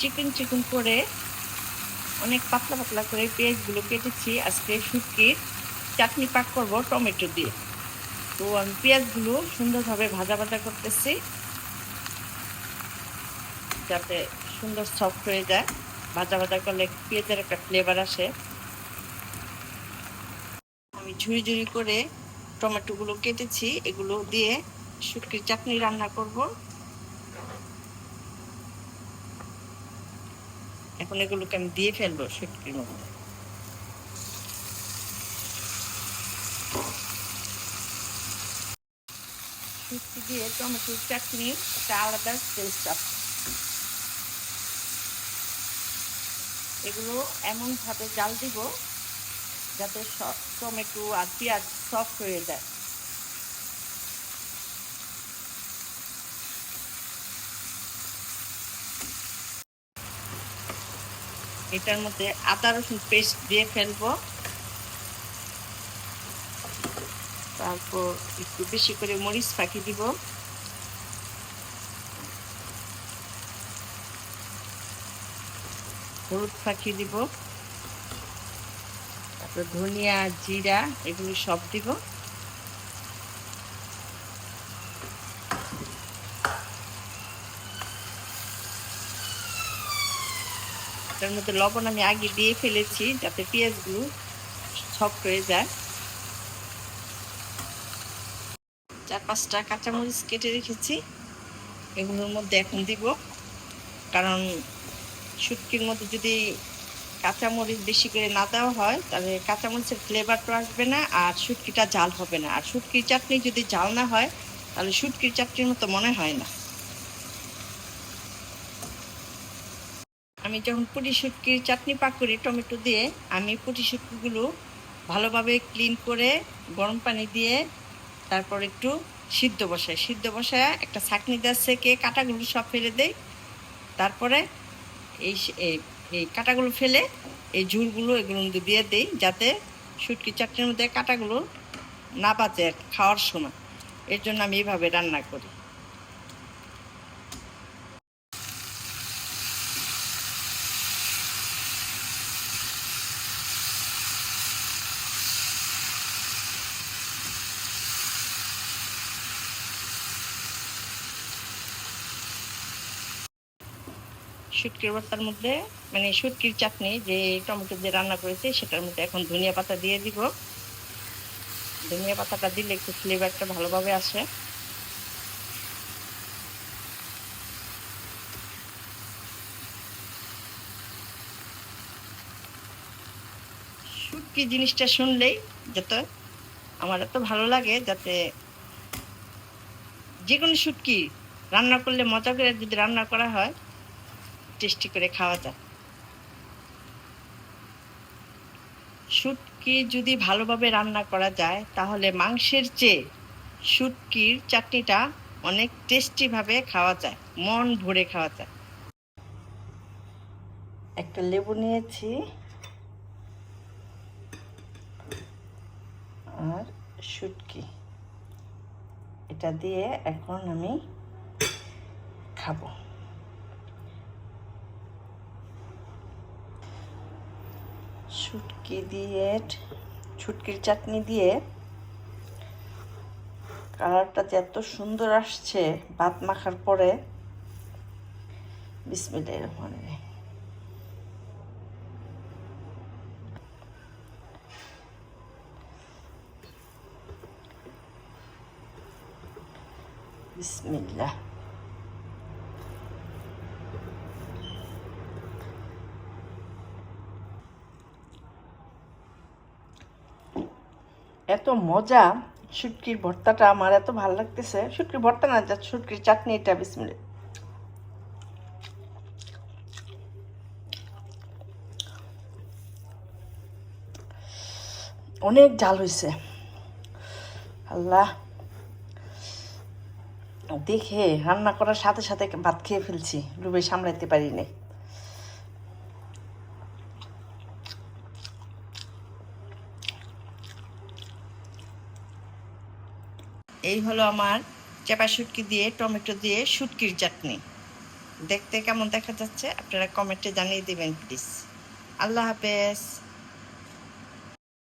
চিকন চিকন করে অনেক পাতলা পাতলা করে পেঁয়াজগুলো কেটেছি। আজকে শুটকির চাটনি পাক করব টমেটো দিয়ে। তো আমি পেঁয়াজগুলো সুন্দরভাবে ভাজা ভাজা করতেছি, যাতে সুন্দর সফট হয়ে যায়। ভাজা ভাজা করলে পেঁয়াজের একটা ফ্লেভার আসে। আমি ঝুড়ি ঝুড়ি করে টমেটোগুলো কেটেছি। এগুলো দিয়ে শুটকির চাটনি রান্না করব। এখন এগুলোকে আমি দিয়ে ফেলব শুটকির মধ্যে। দিয়ে টমেটোর চাটনি একটা আলাদা টেস্ট আছে এগুলো এমনভাবে জাল দিব যাতে টমেটো আর পেঁয়াজ সফট হয়ে যায়। এটার মধ্যে আদা রসুন পেস্ট দিয়ে ফেলব। তারপর একটু বেশি করে মরিচ ফাঁকি দিব। হলুদ ফাঁকি দিব। তারপর ধনিয়া, জিরা, এগুলো সব দিব। তার মধ্যে লবণ আমি আগে দিয়ে ফেলেছি, যাতে পেঁয়াজগুলো সফট হয়ে যায়। চার পাঁচটা কাঁচামরিচ কেটে রেখেছি। এগুলোর মধ্যে এখন দিব, কারণ শুটকির মধ্যে যদি কাঁচামরিচ বেশি করে না দেওয়া হয়, তাহলে কাঁচামরিচের ফ্লেভারটা আসবে না আর শুটকিটা জাল হবে না। আর শুটকির চাটনি যদি জাল না হয়, তাহলে শুটকির চাটনির মতো মনে হয় না। আমি যখন পুটি শুটকির চাটনি পাক করি টমেটো দিয়ে আমি পুটি শুটকিগুলো ভালোভাবে ক্লিন করে গরম পানি দিয়ে তারপর একটু সিদ্ধ বসাই। সিদ্ধ বসায় একটা ছাকনি দিয়ে সেকে কাটাগুলো সব ফেলে দেই। তারপরে এই এই কাটাগুলো ফেলে এই ঝুলগুলো এগুলো দিয়ে দিই যাতে শুটকি চাটনির মধ্যে কাটাগুলো না বাঁচে খাওয়ার সময়। এর জন্য আমি এইভাবে রান্না করি। শুটকির ভর্তার মধ্যে মানে শুটকির চাটনি যে টমেটো দিয়ে রান্না করেছি, সেটার মধ্যে এখন ধনিয়া পাতা দিয়ে দিব। ধনিয়া পাতাটা দিলে একটু ফ্লেভারটা ভালোভাবে আসে। শুটকি জিনিসটা শুনলেই যত আমার এত ভালো লাগে যাতে যে কোনো শুটকি রান্না করলে মজা করে যদি রান্না করা হয় টেস্টি করে খাওয়া যায়। শুটকি যদি ভালোভাবে রান্না করা যায়, তাহলে মাংসের চেয়ে শুটকির চাটনিটা অনেক টেস্টিভাবে খাওয়া যায়, মন ভরে খাওয়া যায়। একটা লেবু নিয়েছি, আর শুটকি। এটা দিয়ে এখন আমি খাব। শুটকি দিয়ে ছুটকির চাটনি দিয়ে কালারটা যে এত সুন্দর আসছে ভাত মাখার পরে, বিসমিল্লাহির রহমানির রহিম। বিসমিল্লাহ। এত মজা, শুটকির ভর্তাটা আমার এত ভালো লাগতেছে। শুটকির ভর্তা না যা শুটকির চাটনি, এটা বিসমিলে অনেক জাল হয়েছে আল্লাহ। দেখে রান্না করার সাথে সাথে ভাত খেয়ে ফেলছি ডুবে সামলাইতে পারি এই হলো আমার চেপা শুটকি দিয়ে, টমেটো দিয়ে শুটকির চাটনি। দেখতে কেমন দেখা যাচ্ছে? আপনারা কমেন্টে জানিয়ে দেবেন প্লিজ আল্লাহ হাফেজ।